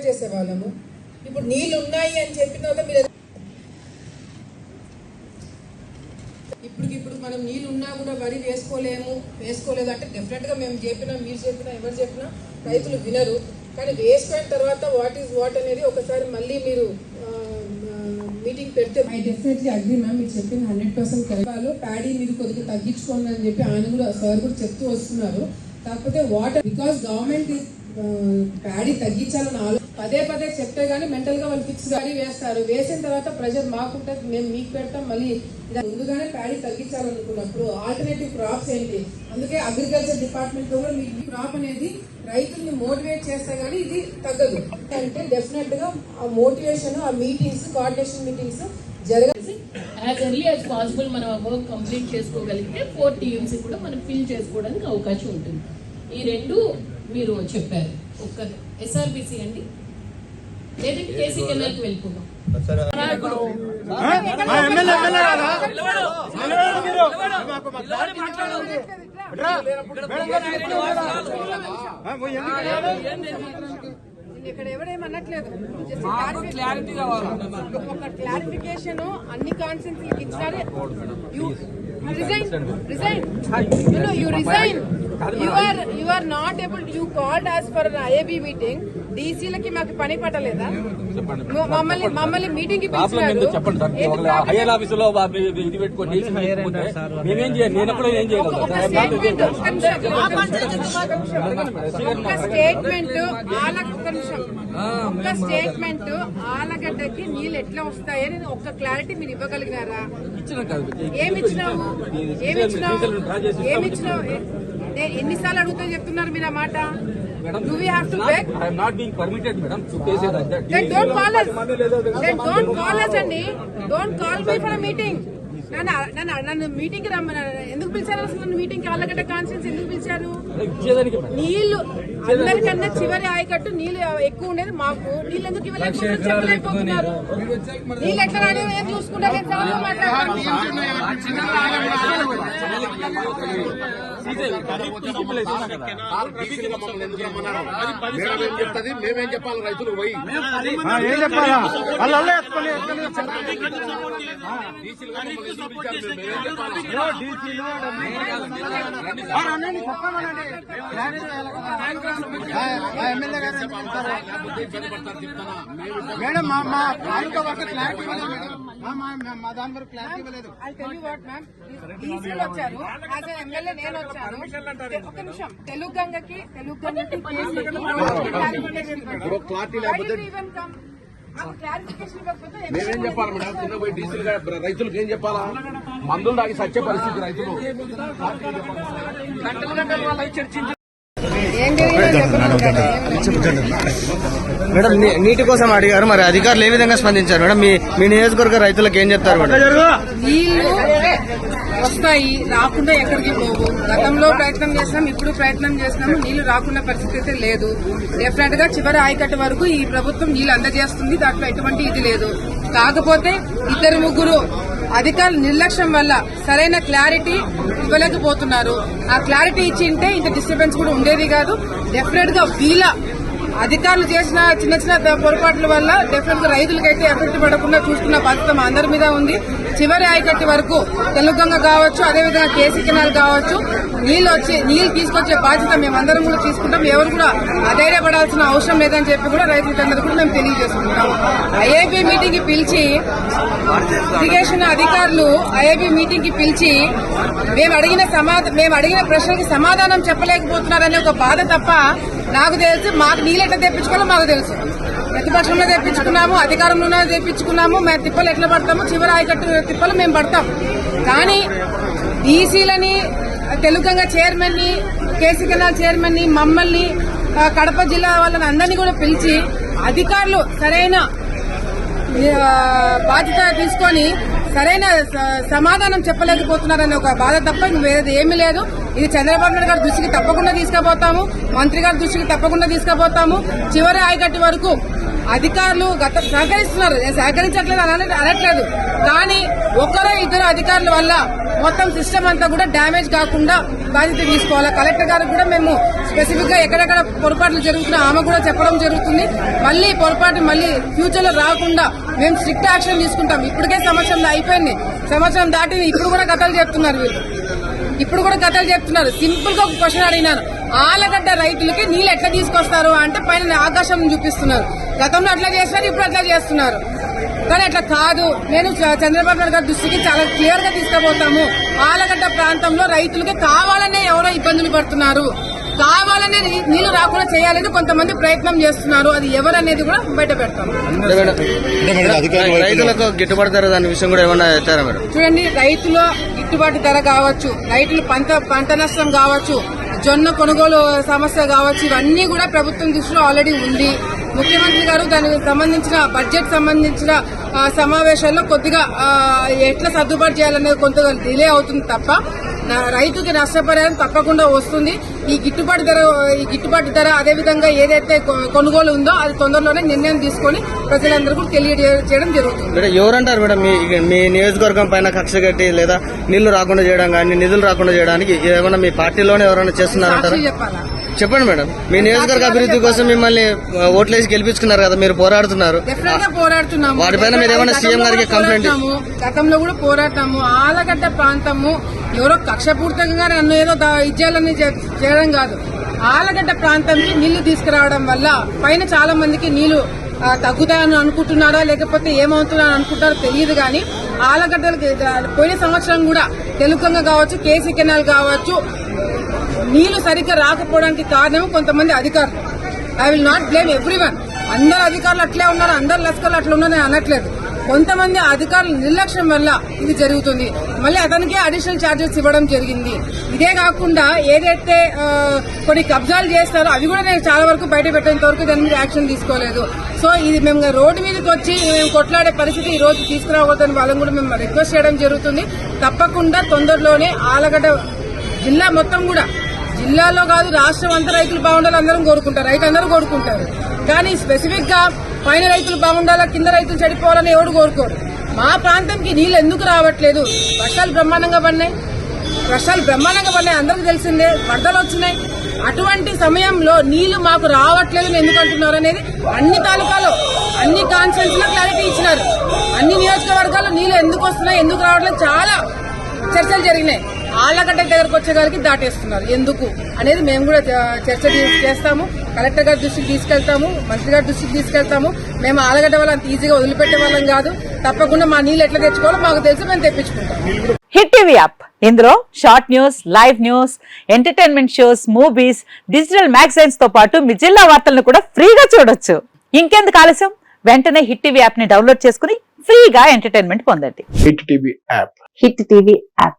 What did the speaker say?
చేసేవాళ్ళము. ఇప్పుడు నీళ్ళు ఉన్నాయి అని చెప్పిన తర్వాత మీరు ఇప్పుడు ఇప్పుడు మనం నీళ్ళు ఉన్నా కూడా వరి వేసుకోలేము వేసుకోలేదు అంటే డెఫినెట్గా మేము చెప్పినా మీరు చెప్పినా ఎవరు చెప్పినా రైతులు వినరు. కానీ వేసుకున్న తర్వాత వాట్ ఈస్ వాట్ అనేది ఒకసారి మళ్ళీ మీరు మీటింగ్ పెడితే ఐ డెఫినెట్లీ అగ్రి మ్యామ్ మీరు చెప్పింది హండ్రెడ్ పర్సెంట్ కరెక్ట్ ప్యాడీ మీరు కొద్దిగా తగ్గించుకోండి అని చెప్పి ఆయన కూడా సార్ కూడా చెప్తూ వస్తున్నారు. కాకపోతే వాటర్ బికాస్ గవర్నమెంట్ ప్యాడీ తగ్గించాలని ఆలో పదే పదే చెప్తే గానీ మెంటల్గా వాళ్ళు ఫిక్స్ గాడి వేస్తారు. వేసిన తర్వాత ప్రెషర్ మాకుంటుంది మేము మీకు పెడతాం మళ్ళీ ముందుగానే ప్యాడీ తగ్గించాలనుకున్నప్పుడు ఆల్టర్నేటివ్ క్రాప్స్ ఏంటి? అందుకే అగ్రికల్చర్ డిపార్ట్మెంట్లో కూడా మీకు క్రాప్ అనేది రైతుల్ని మోటివేట్ చేస్తే గానీ ఇది తగ్గదు. అంటే డెఫినెట్గా ఆ మోటివేషన్ ఆ మీటింగ్స్ కోఆర్డినేషన్ మీటింగ్స్ జరగాలి. యాజ్ ఎర్లీ యాజ్ పాసిబుల్ మనం ఆ వర్క్ కంప్లీట్ చేసుకోగలిగితే ఫోర్ టీఎంసీ కూడా మనం ఫిల్ చేసుకోవడానికి అవకాశం ఉంటుంది. ఈ రెండు మీరు చెప్పారు. ఒక్క ఎస్ఆర్బిసి అండి. లేదంటే కేసీ కెనాల్కి వెళ్ళిపోదాం? ఇక్కడ ఎవడేమనట్లేదు క్లారిటీ ఒక క్లారిఫికేషన్ అన్ని కాన్సెన్సీలకు ఇచ్చినారు. You resign. Resign. You know, you resign. You are you are not able. You called us for an IAB meeting. డీసీలకి మాకు పని పట్టలేదా మమ్మల్ని మమ్మల్ని మీటింగ్ ఒక? హైయర్ ఇది చేయాలి నేను ఏం స్టేట్మెంట్ ఒక్క స్టేట్మెంట్ ఆలగడ్డకి నీళ్ళు ఎట్లా వస్తాయని ఒక్క క్లారిటీ మీరు ఇవ్వగలిగినారా? ఇచ్చిన కాదు ఏమి ఇచ్చినావు? ఏమి ఇచ్చినావు? ఏమి ఇచ్చినావు? ఏ- నే- ఎన్నిసార్లు అడుగుతా చెప్తున్నారు మీరు ఆ మాట? Do we have to beg I'm not being permitted madam to cases like that then don't call us then don't call us అండి don't call me for meeting నన్ను నన్ను నన్ను మీటింగ్ రమ్మని ఎందుకు పిలిచారు అసలు నన్ను మీటింగ్ ఆలగడ్డ కాన్ఫరెన్స్ ఎందుకు పిలిచారు మేడం నీళ్ళు అందరికన్నా చివరి ఆయకట్టు నీళ్ళు ఎక్కువ ఉండేది మాకు నీళ్ళు ఎందుకు ఇవ్వలేకపోతున్నారు చెప్పలేకపోతున్నారు నీళ్ళు ఎట్లా రాని ఏం చూసుకుంటారు మేమేం చెప్తుంది? మేమేం చెప్పాలి రైతులు? పోయి. ఆ, ఏం చెప్పాలా? వాళ్ళు? మేడం మా మా తాలూకా వరకు క్లారిటీ ఇవ్వలేదు మేడం. మా- దాని వరకు క్లారిటీ ఇవ్వలేదు. వచ్చారు. యాజ్ ఎమ్మెల్యే నేను ఒక నిమిషం. తెలుగు గంగకి తెలుగు గంగకి మేమేం చెప్పాలి మేడం? కింద పోయి డీసీలు రైతులకు ఏం చెప్పాలా? మందులు తాగి సచ్చే పరిస్థితి రైతులు. మేడం నీటి కోసం అడిగారు మరి అధికారులు ఏ విధంగా స్పందించారు? మేడం మీ మీ నియోజకవర్గ రైతులకు ఏం చెప్తారు? మేడం వస్తాయి రాకుండా ఎక్కడికి పోవు. గతంలో ప్రయత్నం చేసినాం ఇప్పుడు ప్రయత్నం చేసినాము నీళ్ళు రాకుండా పరిస్థితి అయితే లేదు. డెఫినెట్గా చివరి ఆయకట్టు వరకు ఈ ప్రభుత్వం నీళ్ళు అందజేస్తుంది దాంట్లో ఎటువంటి ఇది లేదు. కాకపోతే ఇద్దరు ముగ్గురు అధికారుల నిర్లక్ష్యం వల్ల సరైన క్లారిటీ ఇవ్వలేకపోతున్నారు. ఆ క్లారిటీ ఇచ్చింటే ఇంత డిస్టర్బెన్స్ కూడా ఉండేది కాదు. డెఫినెట్గా వీళ్ళ అధికారులు చేసిన చిన్న చిన్న పొరపాట్ల వల్ల డెఫినెట్గా రైతులకైతే ఎఫెక్ట్ పడకుండా చూసుకున్న బాధ్యత మా అందరి మీద ఉంది. చివరి ఆయకట్టి వరకు తెలుగంగ కావచ్చు అదేవిధంగా కేసీ కెనాల్ కావచ్చు నీళ్ళు వచ్చి నీళ్ళు తీసుకొచ్చే బాధ్యత మేమందరం కూడా తీసుకుంటాం. ఎవరు కూడా అధైర్యపడాల్సిన అవసరం లేదని చెప్పి కూడా రైతులందరూ కూడా మేము తెలియజేసుకుంటాం. ఐఏబీ మీటింగ్కి పిలిచి ఇరిగేషన్ అధికారులు ఐఏబీ మీటింగ్కి పిలిచి మేము అడిగిన సమాధానం మేము అడిగిన ప్రశ్నకి సమాధానం చెప్పలేకపోతున్నారనే ఒక బాధ తప్ప నాకు తెలుసు మాకు నీళ్ళు ఎట్లా తెప్పించుకోవాలో మాకు తెలుసు. ప్రతిపక్షంలో తెప్పించుకున్నాము అధికారంలోనే తెప్పించుకున్నాము మేము తిప్పలు ఎట్లా పడతాము చివరి ఆయకట్టు తిప్పలు మేము పడతాం. కానీ బీసీలని తెలుగంగా చైర్మన్ని కేసీ కెనాల్ చైర్మన్ని మమ్మల్ని కడప జిల్లా వాళ్ళని అందరినీ కూడా పిలిచి అధికారులు సరైన బాధ్యత తీసుకొని సరైన స- సమాధానం చెప్పలేకపోతున్నారనే ఒక బాధ తప్ప వేరేది ఏమీ లేదు. ఇది చంద్రబాబు నాయుడు గారి దృష్టికి తప్పకుండా తీసుకుపోతాము. మంత్రి గారి దృష్టికి తప్పకుండా తీసుకుపోతాము. చివరి ఆయకట్టి వరకు అధికారులు గత సహకరిస్తున్నారు. నేను సహకరించట్లేదు అని అనట్లేదు. కానీ ఒకరో ఇద్దరు అధికారుల వల్ల మొత్తం సిస్టమ్ అంతా కూడా డ్యామేజ్ కాకుండా బాధ్యత తీసుకోవాలి? కలెక్టర్ గారు కూడా మేము స్పెసిఫిక్గా ఎక్కడెక్కడ పొరపాట్లు జరుగుతున్నా ఆమె కూడా చెప్పడం జరుగుతుంది. మళ్ళీ పొరపాటు మళ్ళీ ఫ్యూచర్లో రాకుండా మేము స్ట్రిక్ట్ యాక్షన్ తీసుకుంటాం. ఇప్పటికే సంవత్సరం అయిపోయింది. సంవత్సరం దాటి ఇప్పుడు కూడా కథలు చెప్తున్నారు వీళ్ళు. ఇప్పుడు కూడా కథలు చెప్తున్నారు. సింపుల్గా ఒక క్వశ్చన్ అడిగినాను. ఆలగడ్డ రైతులకి నీళ్ళు ఎట్లా తీసుకొస్తారు అంటే పైన ఆకాశం చూపిస్తున్నారు. గతంలో అట్లా చేస్తున్నారు ఇప్పుడు అట్లా చేస్తున్నారు. కానీ అట్లా కాదు. నేను చంద్రబాబు నాయుడు గారి దృష్టికి చాలా క్లియర్గా తీసుకుపోతాము. ఆలగడ్డ ప్రాంతంలో రైతులకి కావాలనే ఎవరో ఇబ్బందులు పడుతున్నారు. కావాలనే నీళ్ళు రాకుండా చేయాలని కొంతమంది ప్రయత్నం చేస్తున్నారు. అది ఎవరనేది కూడా బయట పెడతాం. రైతులకు గిట్టుబాటు ధర దాని విషయం కూడా ఏమన్నా చూడండి రైతుల గిట్టుబాటు ధర కావచ్చు రైతులు పంట పంట నష్టం కావచ్చు జొన్న కొనుగోలు సమస్య కావచ్చు ఇవన్నీ కూడా ప్రభుత్వం దృష్టిలో ఆల్రెడీ ఉంది. ముఖ్యమంత్రి గారు దానికి సంబంధించిన బడ్జెట్ సంబంధించిన సమావేశాల్లో కొద్దిగా ఎట్లా సర్దుబాటు చేయాలనేది కొంత డిలే అవుతుంది తప్ప రైతుకి నష్టపరిహారం తప్పకుండా వస్తుంది. ఈ గిట్టుబాటు ధర ఈ గిట్టుబాటు ధర అదే విధంగా ఏదైతే కొనుగోలు ఉందో అది తొందరలోనే నిర్ణయం తీసుకొని ప్రజలందరికీ తెలియజేయడం జరుగుతుంది. మేడం ఎవరంటారు మేడం మీ మీ నియోజకవర్గం పైన కక్ష కట్టి లేదా నీళ్ళు రాకుండా చేయడం కానీ నిధులు రాకుండా చేయడానికి ఏమైనా మీ పార్టీలోనే ఎవరైనా చేస్తున్నారంటారా? చెప్పాలా? చెప్పండి మేడం. మీ నియోజకవర్గ అభివృద్ధి కోసం మిమ్మల్ని ఓట్లేసి గెలిపించుకున్నారు కదా మీరు పోరాడుతున్నారు. పోరాడుతున్నాము. వాటిపైన మీరు ఏమైనా సీఎం గారికి కంప్లైంట్. గతంలో కూడా పోరాటాము ఆలగడ్డ ప్రాంతము ఎవరో కక్షపూర్తకంగా నన్ను ఏదో ఇచ్చేయాలని చేయడం కాదు. ఆలగడ్డ ప్రాంతంకి నీళ్ళు తీసుకురావడం వల్ల పైన చాలా మందికి నీళ్ళు తగ్గుతాయని అనుకుంటున్నారా లేకపోతే ఏమవుతుందా అని అనుకుంటారో తెలియదు కానీ ఆలగడ్డలకి పోయిన సంవత్సరం కూడా తెలుగంగ కావచ్చు కేసీ కెనాల్ కావచ్చు నీళ్ళు సరిగ్గా రాకపోవడానికి కారణం కొంతమంది అధికారులు. I will not blame everyone అందరు అధికారులు అట్లే ఉన్నారు అందరు లస్కర్లు అట్లా ఉన్నారని అనట్లేదు. కొంతమంది అధికారుల నిర్లక్ష్యం వల్ల ఇది జరుగుతుంది. మళ్ళీ అతనికే అడిషనల్ ఛార్జెస్ ఇవ్వడం జరిగింది. ఇదే కాకుండా ఏదైతే కొన్ని కబ్జాలు చేస్తారో అవి కూడా నేను చాలా వరకు బయట పెట్టేంత వరకు దాని మీద యాక్షన్ తీసుకోలేదు. సో ఇది మేము రోడ్డు మీదకి వచ్చి మేము కొట్లాడే పరిస్థితి ఈ రోజు తీసుకురావద్దని వాళ్ళని కూడా మేము రిక్వెస్ట్ చేయడం జరుగుతుంది. తప్పకుండా తొందరలోనే ఆలగడ్డ జిల్లా మొత్తం కూడా జిల్లాలో కాదు రాష్ట్రం అంతా రైతులు బాగుండాలి అందరం కోరుకుంటారు. రైతు అందరూ కోరుకుంటారు. కానీ స్పెసిఫిక్గా పైన రైతులు బాగుండాలా కింద రైతులు చెడిపోవాలని ఎవడు కోరుకోరు. మా ప్రాంతంకి నీళ్ళు ఎందుకు రావట్లేదు? వర్షాలు బ్రహ్మాండంగా పడినాయి. వర్షాలు బ్రహ్మాండంగా పడినాయి అందరికీ తెలిసిందే. వరదలు వచ్చినాయి. అటువంటి సమయంలో నీళ్ళు మాకు రావట్లేదు ఎందుకు అంటున్నారు అనేది అన్ని తాలూకాలో అన్ని కాన్ఫరెన్స్లో క్లారిటీ ఇచ్చినారు. అన్ని నియోజకవర్గాల్లో నీళ్ళు ఎందుకు వస్తున్నాయి ఎందుకు రావట్లేదు చాలా చర్చలు జరిగినాయి. ఆళ్ళగడ్డ దగ్గరకు వచ్చేగారికి దాటేస్తున్నారు. ఎందుకు? అనేది మేము కూడా చర్చ చేస్తాము. కలెక్టర్ గారి దృష్టికి తీసుకెళ్తాము. మంత్రి గారి దృష్టికి తీసుకెళ్తాము. మేము ఆలగడ్డ వాళ్ళ అంత ఈజీగా వదిలిపెట్టే వాళ్ళం కాదు. తప్పకుండా మా నీళ్ళు ఎట్లా తెచ్చుకోవాలో మాకు తెలిసి మేము తెప్పించుకుంటాం. Hit TV app. ఇందులో short news live news entertainment shows movies digital మ్యాగజైన్స్తో పాటు మీ జిల్లా వార్తలను కూడా ఫ్రీగా చూడొచ్చు. ఇంకెందుకు ఆలస్యం? వెంటనే హిట్ టీవీ యాప్ని డౌన్లోడ్ చేసుకుని ఫ్రీగా ఎంటర్టైన్మెంట్ పొందండి. Hit TV app. Hit TV app.